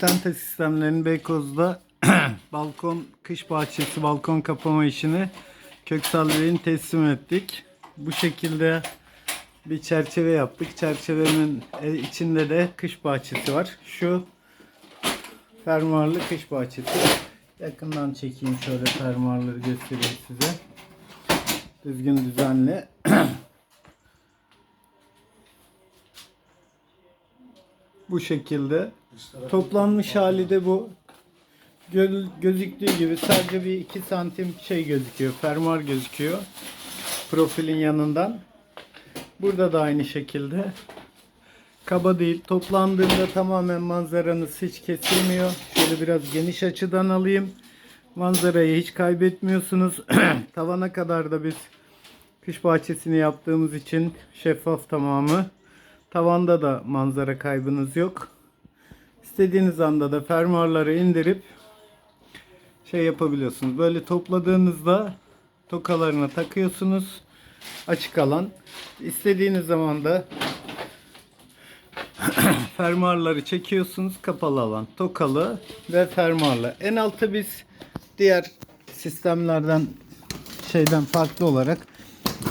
Tente sistemlerinin Beykoz'da balkon, kış bahçesi, balkon kapama işini Köksal Bey'in teslim ettik. Bu şekilde bir çerçeve yaptık. Çerçevenin e, içinde de kış bahçesi var. Şu fermuarlı kış bahçesi. Yakından çekeyim şöyle fermuarları göstereyim size. Düzgün düzenli. Bu şekilde. Toplanmış hali de bu. Gö- gözüktüğü gibi sadece bir 2 santim şey gözüküyor. Fermuar gözüküyor. Profilin yanından. Burada da aynı şekilde. Kaba değil. Toplandığında tamamen manzaranız hiç kesilmiyor. Şöyle biraz geniş açıdan alayım. Manzarayı hiç kaybetmiyorsunuz. Tavana kadar da biz kış bahçesini yaptığımız için şeffaf tamamı. Tavanda da manzara kaybınız yok. İstediğiniz anda da fermuarları indirip şey yapabiliyorsunuz. Böyle topladığınızda tokalarına takıyorsunuz. Açık alan. İstediğiniz zaman da fermuarları çekiyorsunuz. Kapalı alan. Tokalı ve fermuarlı. En altta biz diğer sistemlerden şeyden farklı olarak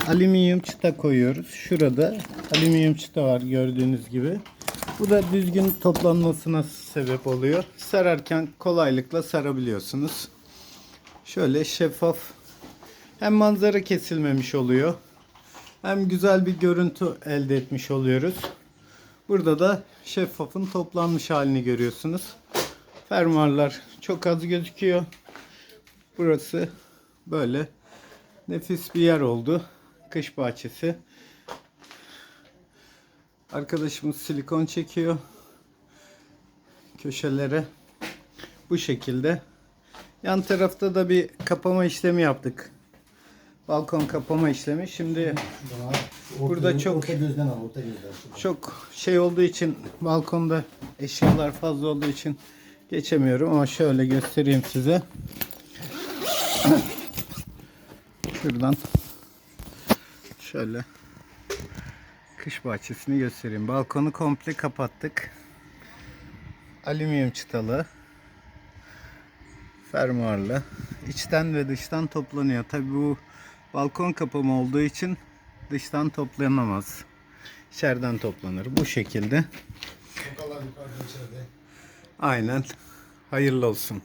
alüminyum çıta koyuyoruz. Şurada alüminyum çıta var gördüğünüz gibi. Bu da düzgün toplanmasına sebep oluyor. Sararken kolaylıkla sarabiliyorsunuz. Şöyle şeffaf hem manzara kesilmemiş oluyor. Hem güzel bir görüntü elde etmiş oluyoruz. Burada da şeffafın toplanmış halini görüyorsunuz. Fermuarlar çok az gözüküyor. Burası böyle nefis bir yer oldu. Kış bahçesi. Arkadaşımız silikon çekiyor. Köşelere. Bu şekilde. Yan tarafta da bir kapama işlemi yaptık. Balkon kapama işlemi. Şimdi Burada çok- Orta gözden al, orta gözden. Çok şey olduğu için balkonda eşyalar fazla olduğu için geçemiyorum ama şöyle göstereyim size. Şuradan şöyle kış bahçesini göstereyim. Balkonu komple kapattık. Alüminyum çıtalı. Fermuarlı. İçten ve dıştan toplanıyor. Tabi bu balkon kapama olduğu için dıştan toplanamaz. İçeriden toplanır. Bu şekilde. Aynen. Hayırlı olsun.